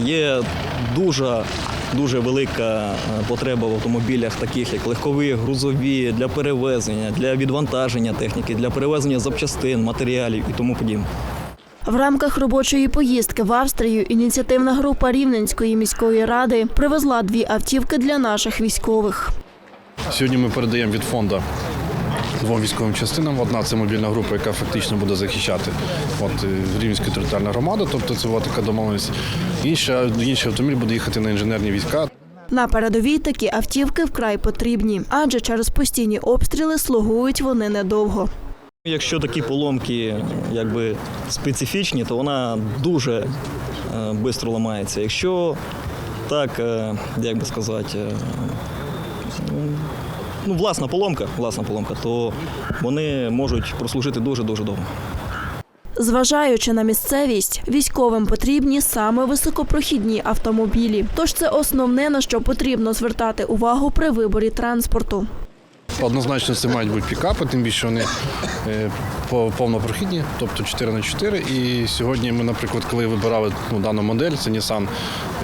Є дуже дуже велика е, потреба в автомобілях, таких як легкові, грузові для перевезення, для відвантаження техніки, для перевезення запчастин, матеріалів і тому подібне. В рамках робочої поїздки в Австрію ініціативна група Рівненської міської ради привезла дві автівки для наших військових. Сьогодні ми передаємо від фонду двом військовим частинам. Одна це мобільна група, яка фактично буде захищати от, е, Рівненську територіальну громаду, тобто це була така домовленість. Інша, інший автомобіль буде їхати на інженерні війська. На передовій такі автівки вкрай потрібні, адже через постійні обстріли слугують вони недовго. Якщо такі поломки якби специфічні, то вона дуже швидко ламається. Якщо так, е, як би сказати, е, ну, власна поломка, власна поломка, то вони можуть прослужити дуже-дуже довго. Зважаючи на місцевість, військовим потрібні саме високопрохідні автомобілі. Тож це основне на що потрібно звертати увагу при виборі транспорту. Однозначно це мають бути пікапи, тим більше вони е, повнопрохідні, тобто 4 на 4 І сьогодні ми, наприклад, коли вибирали ну, дану модель, це Nissan,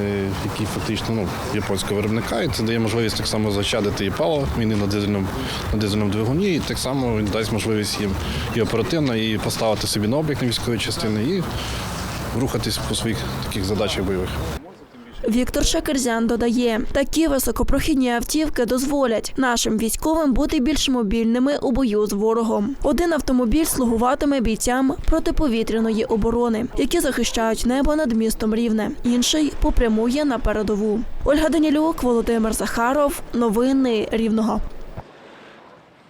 е, який фактично ну, японського виробника, і це дає можливість так само заощадити і паливо, він і на дизельному, на дизельному двигуні, і так само дасть можливість їм і оперативно, і поставити собі на облік на військові частини, і рухатись по своїх таких задачах бойових. Віктор Шакерзян додає, такі високопрохідні автівки дозволять нашим військовим бути більш мобільними у бою з ворогом. Один автомобіль слугуватиме бійцям протиповітряної оборони, які захищають небо над містом Рівне. Інший попрямує на передову. Ольга Данілюк, Володимир Захаров. Новини Рівного.